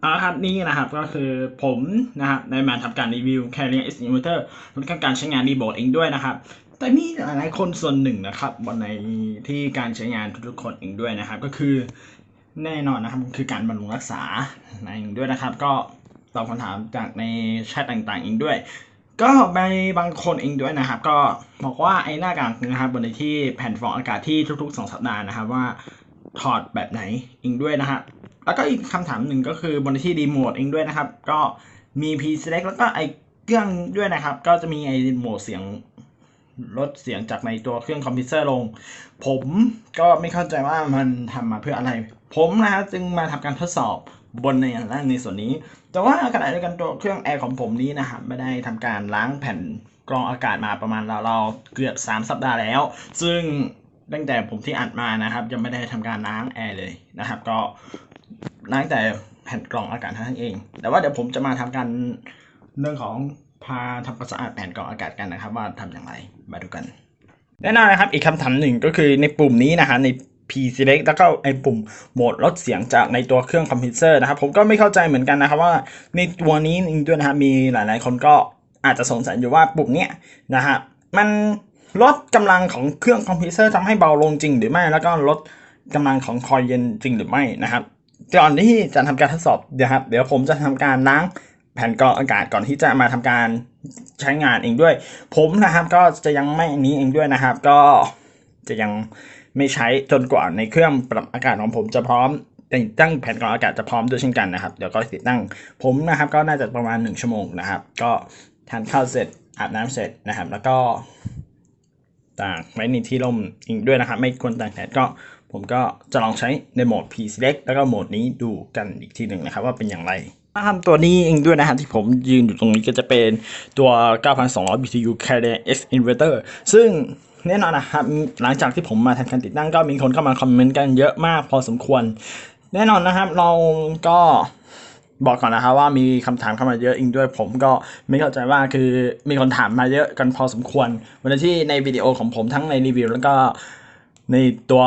เอาละครับนี่นะครับก็คือผมนะครับในมาทำการรีวิว Carrier S Inverter รถการใช้งานรีโมทเองด้วยนะครับ แต่มีหลายคนส่วนหนึ่งนะครับบนในที่การใช้งานทุกๆคนเองด้วยนะครับ ก็คือแน่นอนนะครับคือการบำรุงรักษาเองด้วยนะครับ ก็ตอบคำถามจากในแชทต่างๆเองด้วย ก็ไปบางคนเองด้วยนะครับ ก็บอกว่าไอ้หน้ากากนะครับบนในที่แผ่นฟองอากาศที่ทุกๆ 2 สัปดาห์นะครับว่าถอดแบบไหนเองด้วยนะฮะ แล้วก็อีกคำถามหนึ่งก็คือบนที่รีโมทเองด้วยนะครับ ก็มี P Select แล้วก็ไอเครื่องด้วยนะครับ ก็จะมีไอโหมดเสียงลดเสียงจากในตัวเครื่องคอมพิวเตอร์ลง ผมก็ไม่เข้าใจว่ามันทำมาเพื่ออะไร ผมนะครับจึงมาทำการทดสอบบนในด้านในส่วนนี้ แต่ว่าขณะเดียวกันตัวเครื่องแอร์ของผมนี้นะครับไม่ได้ทำการล้างแผ่นกรองอากาศมาประมาณเราๆเกือบ 3 สัปดาห์แล้ว ซึ่งตั้งแต่ผมที่อัดมานะครับยังไม่ได้ทำการล้างแอร์เลยนะครับ ก็ ล้างแต่แผ่นกรองอากาศท่านั้นเอง แต่ว่าเดี๋ยวผมจะมาทำการเรื่องของพาทำความสะอาดแผ่นกรองอากาศกันนะครับ ว่าทำอย่างไรมาดูกัน แน่นอนนะครับอีกคำถามหนึ่งก็คือในปุ่มนี้นะฮะใน P Select แล้วก็ไอปุ่มโหมดลดเสียงจากในตัวเครื่องคอมพิวเตอร์นะครับ ผมก็ไม่เข้าใจเหมือนกันนะครับว่าในตัวนี้เองด้วยนะครับมีหลายๆ คนก็อาจจะสงสัยอยู่ว่าปุ่มเนี้ยนะฮะมันลดกำลังของเครื่องคอมพิวเตอร์ทำให้เบาลงจริงหรือไม่ แล้วก็ลดกำลังของคอยเย็นจริงหรือไม่นะครับ ก่อนที่จะทำการทดสอบนะครับ เดี๋ยวผมจะทำการล้างแผ่นกรองอากาศก่อนที่จะมาทำการใช้งานเองด้วย ผมนะครับก็จะยังไม่นี้เองด้วยนะครับ ก็จะยังไม่ใช้จนกว่าในเครื่องปรับอากาศของผมจะพร้อมติดตั้งแผ่นกรองอากาศจะพร้อมด้วยเช่นกันนะครับ เดี๋ยวก็ติดตั้งผมนะครับ ก็น่าจะประมาณ 1 ชั่วโมงนะครับ ก็ทานข้าวเสร็จอาบน้ำเสร็จนะครับ แล้วก็ตากไว้ในที่ร่มอีกด้วยนะครับ ไม่ควรตากแดดก็ ผมก็จะลองใช้ในโหมด P Select แล้วก็โหมดนี้ดูกันอีกทีหนึ่งนะครับว่าเป็นอย่างไรทำตัวนี้เองด้วยนะครับที่ผมยืนอยู่ตรงนี้ก็จะเป็นตัว 9,200 BTU Carrier X Inverter ซึ่งแน่นอนนะครับหลังจากที่ผมมาทำการติดตั้งก็มีคนเข้ามาคอมเมนต์กันเยอะมากพอสมควร แน่นอนนะครับเราก็บอกก่อนนะครับว่ามีคำถามเข้ามาเยอะอีกด้วยผมก็ไม่เข้าใจว่าคือมีคนถามมาเยอะกันพอสมควรวันที่ในวิดีโอของผมทั้งในรีวิวแล้วก็ ในตัว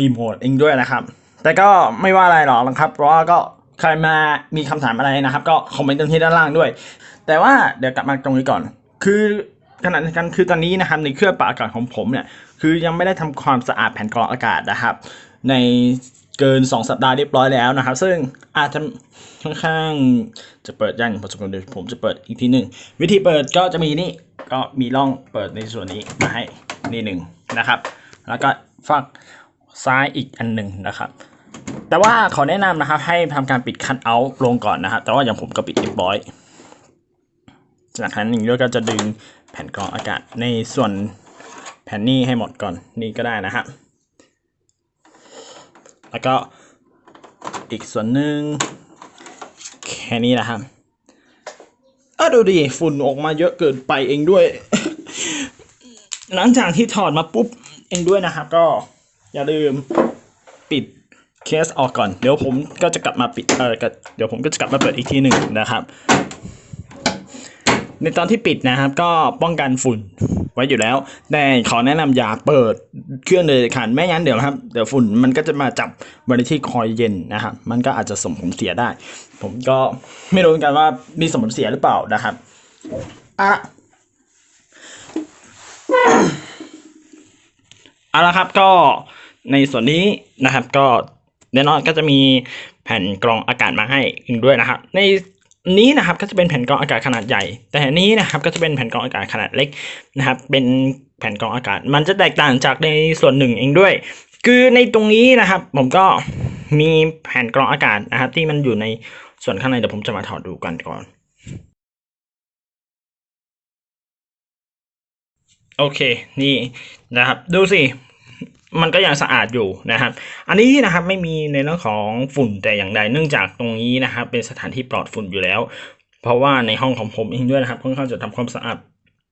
รีโมทเองด้วยนะครับ แต่ก็ไม่ว่าอะไรหรอกนะครับ เพราะว่าก็ใครมามีคำถามอะไรนะครับ ก็คอมเมนต์ตรงที่ด้านล่างด้วย แต่ว่าเดี๋ยวกลับมาตรงนี้ก่อน คือขณะเดียวกันคือตอนนี้นะครับในเครื่องปรับอากาศของผมเนี่ยคือยังไม่ได้ทำความสะอาดแผ่นกรองอากาศนะครับ ในเกิน 2 สัปดาห์เรียบร้อยแล้วนะครับ ซึ่งอาจจะค่อนข้างจะเปิดยากพอสมควรเดี๋ยวผมจะเปิดอีกทีหนึ่งวิธีเปิดก็จะมีนี่ก็มีร่องเปิดในส่วนนี้มาให้นี่หนึ่งนะครับ แล้วก็ฝั่งซ้ายอีกอันหนึ่งนะครับ แต่ว่าขอแนะนำนะครับ ให้ทำการปิดคัทเอาท์ลงก่อนนะครับ แต่ว่าอย่างผมก็ปิดเรียบร้อยจากนั้นหนึ่งด้วยก็จะดึงแผ่นกรองอากาศในส่วนแผ่นนี้ให้หมดก่อนนี่ก็ได้นะครับแล้วก็อีกส่วนหนึ่งแค่นี้นะครับเออดูดิฝุ่นออกมาเยอะเกินไปเองด้วย หลังจากที่ถอดมาปุ๊บ องด้วยนะครับ ก็อย่าลืมปิดเคสออกก่อน เดี๋ยวผมก็จะกลับมาปิดเออเดี๋ยวผมก็จะกลับมาเปิดอีกทีหนึ่งนะครับ ในตอนที่ปิดนะครับ ก็ป้องกันฝุ่นไว้อยู่แล้ว แต่ขอแนะนำอย่าเปิดเครื่องเลยขาดไม่งั้นเดี๋ยวครับเดี๋ยวฝุ่นมันก็จะมาจับบริที่คอยเย็นนะครับมันก็อาจจะส่งผลเสียได้ ผมก็ไม่รู้เหมือนกันว่ามีสมผลเสียหรือเปล่านะครับอะ เอาละครับก็ในส่วนนี้นะครับก็แน่นอนก็จะมีแผ่นกรองอากาศมาให้อีกด้วยนะครับ ในนี้นะครับก็จะเป็นแผ่นกรองอากาศขนาดใหญ่ แต่อันนี้นะครับก็จะเป็นแผ่นกรองอากาศขนาดเล็กนะครับ เป็นแผ่นกรองอากาศ มันจะแตกต่างจากในส่วนหนึ่งเองด้วย คือในตรงนี้นะครับ ผมก็มีแผ่นกรองอากาศนะครับ ที่มันอยู่ในส่วนข้างในเดี๋ยวผมจะมาถอดดูกันก่อน โอเค นี่นะครับ ดูสิ มันก็ยังสะอาดอยู่นะครับ อันนี้นะครับไม่มีในเรื่องของฝุ่นแต่อย่างใด เนื่องจากตรงนี้นะครับ เป็นสถานที่ปลอดฝุ่นอยู่แล้ว เพราะว่าในห้องของผมเองด้วยนะครับค่อนข้างจะทำความสะอาด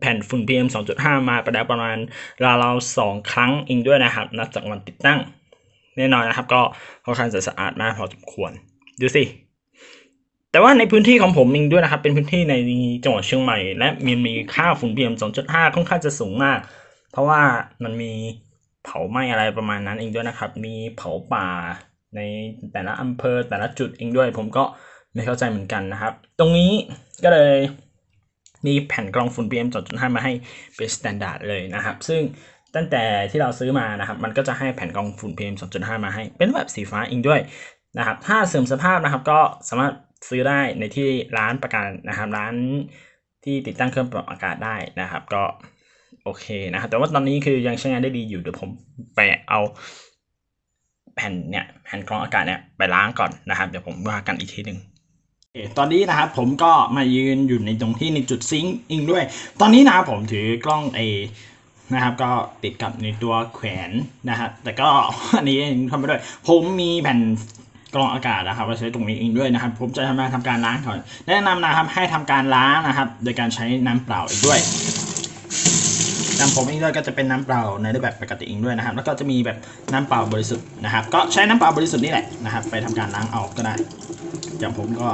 แผ่นฝุ่น PM 2.5 มาไปแล้วประมาณราวๆสองครั้งเองด้วยนะครับ นับจากวันติดตั้ง แน่นอนนะครับ ก็ค่อนข้างจะสะอาดมากพอสมควร ดูสิ แต่ว่าในพื้นที่ของผมเองด้วยนะครับ เป็นพื้นที่ในจังหวัดเชียงใหม่ และมีมีค่าฝุ่น PM 2.5 ค่อนข้างจะสูงมาก เพราะว่ามันมีเผาไหม้อะไรประมาณนั้นเองด้วยนะครับ มีเผาป่าในแต่ละอำเภอแต่ละจุดเองด้วย ผมก็ไม่เข้าใจเหมือนกันนะครับ ตรงนี้ก็เลยมีแผ่นกรองฝุ่น PM 2.5 มาให้เป็นสแตนดาร์ดเลยนะครับ ซึ่งตั้งแต่ที่เราซื้อมานะครับ มันก็จะให้แผ่นกรองฝุ่น PM 2.5 มาให้ เป็นแบบสีฟ้าเองด้วยนะครับ ถ้าเสื่อมสภาพนะครับก็สามารถ ซื้อได้ในที่ร้านประกันนะครับร้านที่ติดตั้งเครื่องปรับอากาศได้นะครับ ก็โอเคนะครับ แต่ว่าตอนนี้คือยังใช้งานได้ดีอยู่เดี๋ยวผมไปเอาแผ่นเนี่ยแผ่นกรองอากาศเนี่ยไปล้างก่อนนะครับ เดี๋ยวผมว่ากันอีกทีหนึ่งตอนนี้นะครับผมก็มายืนอยู่ในตรงที่ในจุดซิงค์อิงด้วย ตอนนี้นะครับผมถือกล้องเอนะครับก็ติดกับในตัวแขวนนะครับแต่ก็อันนี้ทำไปด้วย ผมมีแผ่น กรองอากาศนะครับมาใช้ตรงนี้เองด้วยนะครับ ผมจะทำการทำการล้างก่อนแนะนำนะครับให้ทำการล้างนะครับ โดยการใช้น้ำเปล่าอีกด้วยน้ำผมเองด้วยก็จะเป็นน้ำเปล่าในรูปแบบปกติเองด้วยนะครับ แล้วก็จะมีแบบน้ำเปล่าบริสุทธิ์นะครับ ก็ใช้น้ำเปล่าบริสุทธิ์นี่แหละนะครับ ไปทำการล้างเอาก็ได้อย่างผมก็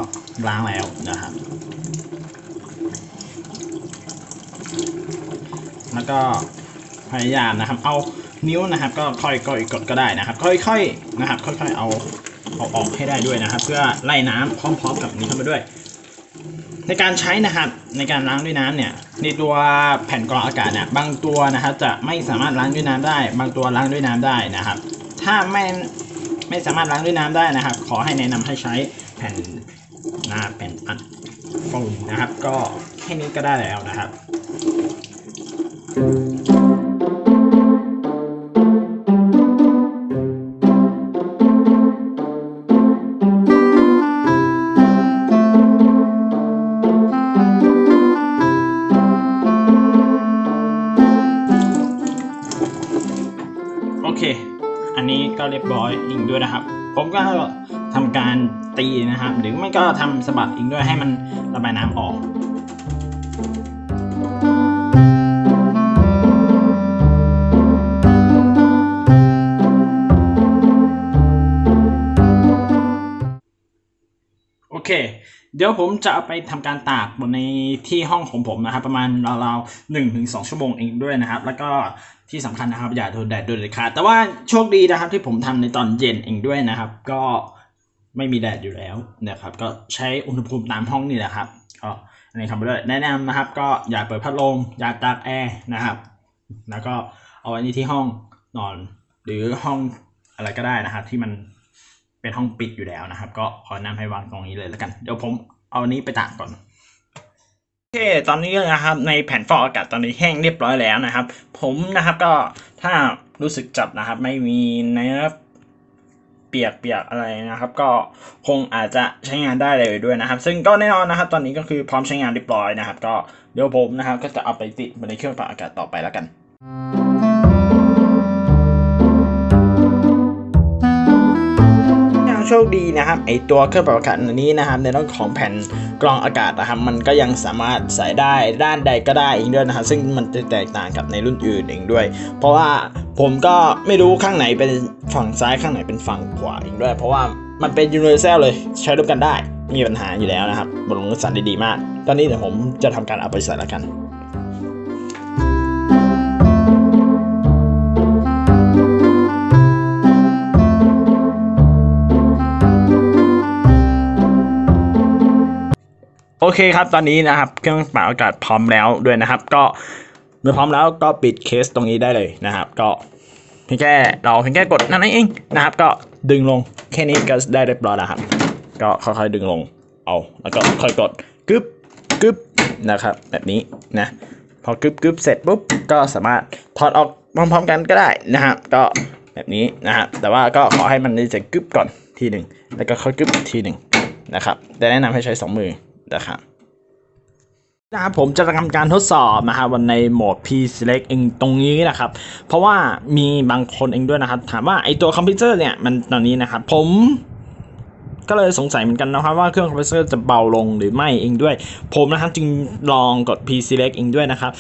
ล้างแล้วนะครับ แล้วก็พยายามนะครับ เอานิ้วนะครับ ก็ค่อยๆกดก็ได้นะครับ ค่อยๆนะครับ ค่อยๆเอา เอาออกให้ได้ด้วยนะครับ เพื่อไล่น้ำพร้อมๆกับนี้เข้ามาด้วย ในการใช้นะครับในการล้างด้วยน้ำเนี่ยในตัวแผ่นกรองอากาศเนี่ยบางตัวนะครับจะไม่สามารถล้างด้วยน้ำได้ บางตัวล้างด้วยน้ำได้นะครับ ถ้าไม่ไม่สามารถล้างด้วยน้ำได้นะครับ ขอให้แนะนำให้ใช้แผ่นหน้าแผ่นอัดโฟมนะครับ ก็แค่นี้ก็ได้แล้วนะครับ ผมก็ทำการตีนะครับ หรือไม่ก็ทำสะบัดอิงด้วยให้มันระบายน้ำออกโอเค เดี๋ยวผมจะเอาไปทำการตากบนในที่ห้องของผมนะครับ ประมาณราวๆหนึ่งถึงสองชั่วโมงเองด้วยนะครับ แล้วก็ที่สำคัญนะครับ อย่าโดนแดดโดนเลยขาดแต่ว่าโชคดีนะครับที่ผมทำในตอนเย็นเองด้วยนะครับ ก็ไม่มีแดดอยู่แล้วนะครับ ก็ใช้อุณหภูมิตามห้องนี่แหละครับก็อันนี้ทำไปด้วยแนะนำนะครับ ก็อย่าเปิดพัดลมอย่าตากแอร์นะครับ แล้วก็เอาไว้ในที่ห้องนอนหรือห้องอะไรก็ได้นะครับ ที่มัน เป็นห้องปิดอยู่แล้วนะครับ ก็ขอแนะนำให้วางตรงนี้เลยแล้วกัน เดี๋ยวผมเอานี้ไปตากก่อนโอเคตอนนี้นะครับในแผ่นฟอกอากาศตอนนี้แห้งเรียบร้อยแล้วนะครับ ผมนะครับก็ถ้ารู้สึกจับนะครับ ไม่มีเนื้อเปียกเปียกๆอะไรนะครับ ก็คงอาจจะใช้งานได้เลยด้วยนะครับ ซึ่งก็แน่นอนนะครับ ตอนนี้ก็คือพร้อมใช้งานเรียบร้อยนะครับ ก็เดี๋ยวผมนะครับ ก็จะเอาไปติดบนในเครื่องปรับอากาศต่อไปแล้วกัน โชคดีนะครับไอตัวเครื่องปรับอากาศอันนี้นะครับในเรื่องของแผ่นกรองอากาศนะครับมันก็ยังสามารถใส่ได้ด้านใดก็ได้เองด้วยนะครับซึ่งมันจะแตกต่างกับในรุ่นอื่นเองด้วย เพราะว่าผมก็ไม่รู้ข้างไหนเป็นฝั่งซ้ายข้างไหนเป็นฝั่งขวาเองด้วย เพราะว่ามันเป็นยูนิเวอร์แซลเลยใช้ร่วมกันได้มีปัญหาอยู่แล้วนะครับบรรลุสันได้ดีมาก ตอนนี้เดี๋ยวผมจะทำการเอาไปใส่แล้วกัน โอเคครับตอนนี้นะครับเครื่องปรับอากาศพร้อมแล้วด้วยนะครับ ก็เมื่อพร้อมแล้วก็ปิดเคสตรงนี้ได้เลยนะครับ ก็เพียงแค่เราเพียงแค่กดนั่นเองนะครับ ก็ดึงลงแค่นี้ก็ได้เรียบร้อยแล้วครับ ก็ค่อยๆดึงลงเอาแล้วก็ค่อยกดกึบกึบนะครับ แบบนี้นะพอกึบกึบเสร็จปุ๊บก็สามารถถอดออกพร้อมๆกันก็ได้นะครับ ก็แบบนี้นะครับแต่ว่าก็ขอให้มันได้จะกึบก่อนทีหนึ่งแล้วก็ค่อยกึบทีหนึ่งนะครับแต่แนะนำให้ใช้สองมือ นะครับนะครับผมจะทำการทดสอบนะครับวันในโหมด P Select เองตรงนี้นะครับ เพราะว่ามีบางคนเองด้วยนะครับ ถามว่าไอตัวคอมพิวเตอร์เนี่ยมันตอนนี้นะครับ ผมก็เลยสงสัยเหมือนกันนะครับว่าเครื่องคอมพิวเตอร์จะเบาลงหรือไม่เองด้วย ผมนะครับจึงลองกด P Select เองด้วยนะครับ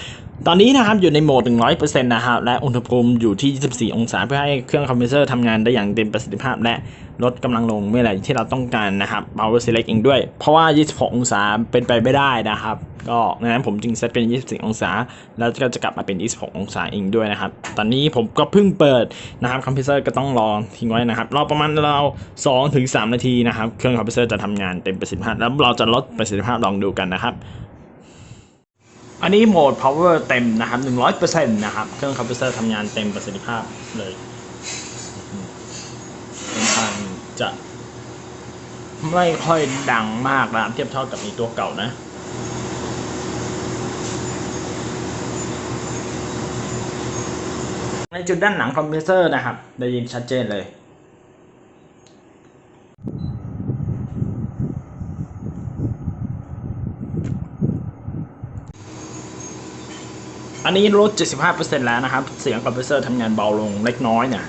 ตอนนี้นะครับอยู่ในโหมด 100%นะครับและอุณหภูมิอยู่ที่ 24 องศาเพื่อให้เครื่องคอมพิวเตอร์ทำงานได้อย่างเต็มประสิทธิภาพ และลดกำลังลงเมื่อไหร่ที่เราต้องการนะครับ power select เองด้วย เพราะว่า 26 องศาเป็นไปไม่ได้นะครับ ก็ดังนั้นผมจึงเซตเป็น 24 องศา แล้วก็จะกลับมาเป็น 26 องศาเองด้วยนะครับ ตอนนี้ผมก็เพิ่งเปิดนะครับคอมพิวเตอร์ก็ต้องรอทิ้งไว้นะครับรอประมาณเรา2ถึง3นาทีนะครับเครื่องคอมพิวเตอร์จะทำงานเต็มประสิทธิภาพ แล้วเราจะลดประสิทธิภาพลองดูกันนะครับ อันนี้โหมด power เต็มนะครับ100%นะครับ เครื่องคอมพิวเตอร์ทำงานเต็มประสิทธิภาพเลยค่อนข้างจะไม่ค่อยดังมากนะเทียบเท่ากับในตัวเก่านะในจุดด้านหลังคอมพิวเตอร์นะครับ ได้ยินชัดเจนเลย อันนี้ลด75%แล้วนะครับ เสียงคอมเพรสเซอร์ทำงานเบาลงเล็กน้อยเนี่ย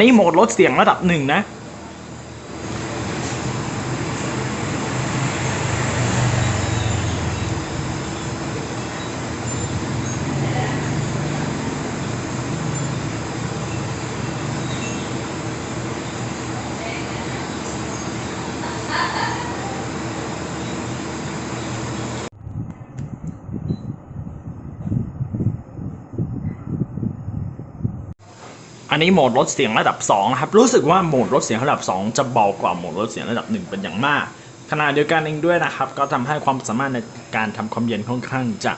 นี้โหมดลดเสียงระดับหนึ่งนะ อันนี้โหมดลดเสียงระดับ2ครับรู้สึกว่าโหมดลดเสียงระดับ 2 จะเบากว่าโหมดลดเสียงระดับ 1 เป็นอย่างมากขณะเดียวกันเองด้วยนะครับ ก็ทำให้ความสามารถในการทำความเย็นค่อนข้างจะ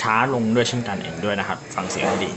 ช้าลงด้วยเช่นกันเองด้วยนะครับ ฟังเสียงดี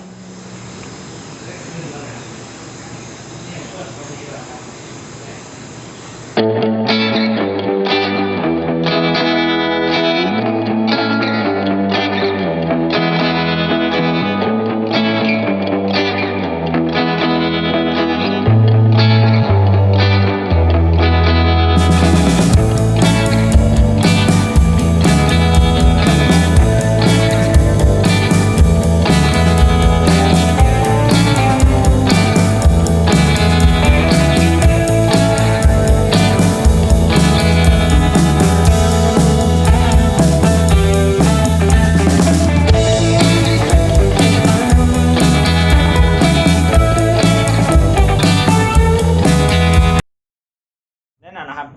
นะครับ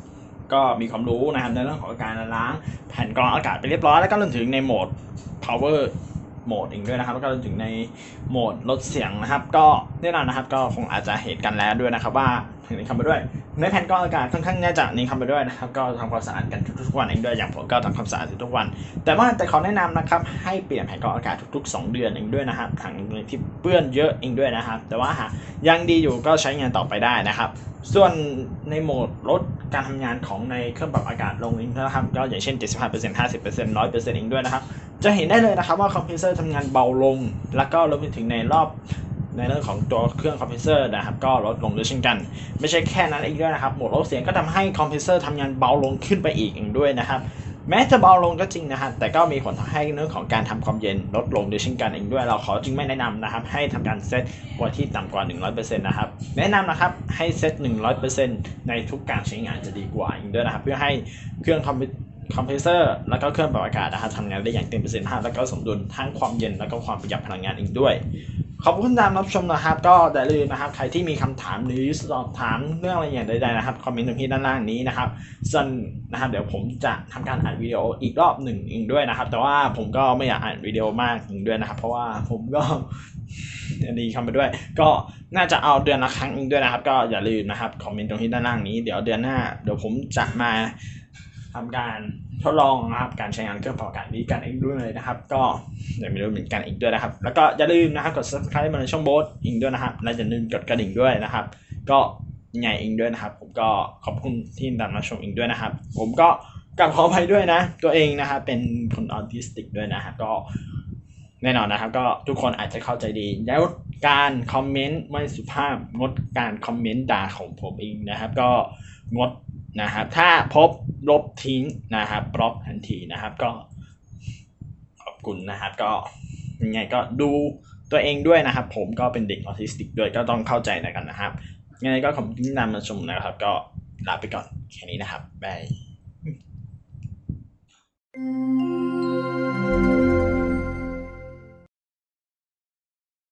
ก็มีความรู้นะครับในเรื่องของการล้างแผ่นกรองอากาศไปเรียบร้อยแล้วก็รวมถึงในโหมด power โหมดเองด้วยนะครับแล้วก็รวมถึงในโหมดลดเสียงนะครับ ก็แน่นอนนะครับก็คงอาจจะเห็นกันแล้วด้วยนะครับ ว่าถึงนี้คำไปด้วยในแผ่นกรองอากาศค่อนข้างแน่จะนี้คำไปด้วยนะครับ ก็ทำความสะอาดกันทุกๆวันเองด้วยอย่างผมก็ทำความสะอาดทุกๆวัน แต่ว่าแต่ขอแนะนำนะครับให้เปลี่ยนแผ่นกรองอากาศทุก ๆ 2 เดือนเองด้วยนะครับถังที่เปื้อนเยอะเองด้วยนะครับ แต่ว่าหากยังดีอยู่ก็ใช้งานต่อไปได้นะครับ ส่วนในโหมดลดการทำงานของในเครื่องปรับอากาศลงเองนะครับ ก็อย่างเช่น 75% 50% 100%เองด้วยนะครับ จะเห็นได้เลยนะครับว่าคอมเพรสเซอร์ทำงานเบาลง แล้วก็รวมไปถึงในรอบในเรื่องของตัวเครื่องคอมเพรสเซอร์นะครับ ก็ลดลงด้วยเช่นกัน ไม่ใช่แค่นั้นเองด้วยนะครับโหมดลดเสียงก็ทำให้คอมเพรสเซอร์ทำงานเบาลงขึ้นไปอีกเองด้วยนะครับ แม้จะเบาลงก็จริงนะครับแต่ก็มีผลทำให้เรื่องของการทำความเย็นลดลงด้วยเช่นกันเองด้วย เราขอจึงไม่แนะนำนะครับ ให้ทำการเซตไว้ที่ต่ำกว่า 100%นะครับแนะนำนะครับให้เซต 100%ในทุกการใช้งานจะดีกว่าเองด้วยนะครับ เพื่อให้เครื่องคอมพิวคอมเพรสเซอร์แล้วก็เครื่องปรับอากาศนะครับทำงานได้อย่างเต็มประสิทธิภาพ แล้วก็สมดุลทั้งความเย็นแล้วก็ความประหยัดพลังงานอีกด้วย ขอบคุณตามรับชมนะครับ ก็อย่าลืมนะครับ ใครที่มีคำถามหรือสอบถามเรื่องอะไรอย่างใดๆนะครับคอมเมนต์ตรงที่ด้านล่างนี้นะครับส่วนนะครับ เดี๋ยวผมจะทำการอ่านวิดีโออีกรอบหนึ่งเองด้วยนะครับ แต่ว่าผมก็ไม่อยากอ่านวิดีโอมากอีกด้วยนะครับ เพราะว่าผมก็อันนี้คำไปด้วย ก็น่าจะเอาเดือนละครั้งด้วยนะครับ ก็อย่าลืมนะครับคอมเมนต์ตรงที่ด้านล่างนี้เดี๋ยวเดือนหน้า เดี๋ยวผมจะมาทำการ ทดลองนะครับการใช้งานเครื่องเป่าอากาศนี้กันเองด้วยเลยนะครับ ก็เดี๋ยวม่รู้เหมือนกันเองด้วยนะครับ แล้วก็อย่าลืมนะครับกด subscribe มาในช่องโบสเองด้วยนะครับและอย่าลืมกดกระดิ่งด้วยนะครับ ก็ยังไงเองด้วยนะครับ ผมก็ขอบคุณที่ติดตามรับชมเองด้วยนะครับ ผมก็กลับขออภัยด้วยนะ ตัวเองนะครับเป็นคนออทิสติกด้วยนะฮะก็แน่นอนนะครับ ก็ทุกคนอาจจะเข้าใจดี แล้วการคอมเมนต์ไม่สุภาพงดการคอมเมนต์ด่าของผมเองนะครับ ก็งดนะครับ ถ้าพบ ลบทิ้งนะครับบล็อกทันทีนะครับ ก็ขอบคุณนะครับก็ยังไงก็ดูตัวเองด้วยนะครับ ผมก็เป็นเด็กออทิสติกด้วยก็ต้องเข้าใจในกันนะครับยังไงก็ขอบคุณที่นำมาชมนะครับ ก็ลาไปก่อนแค่นี้นะครับบาย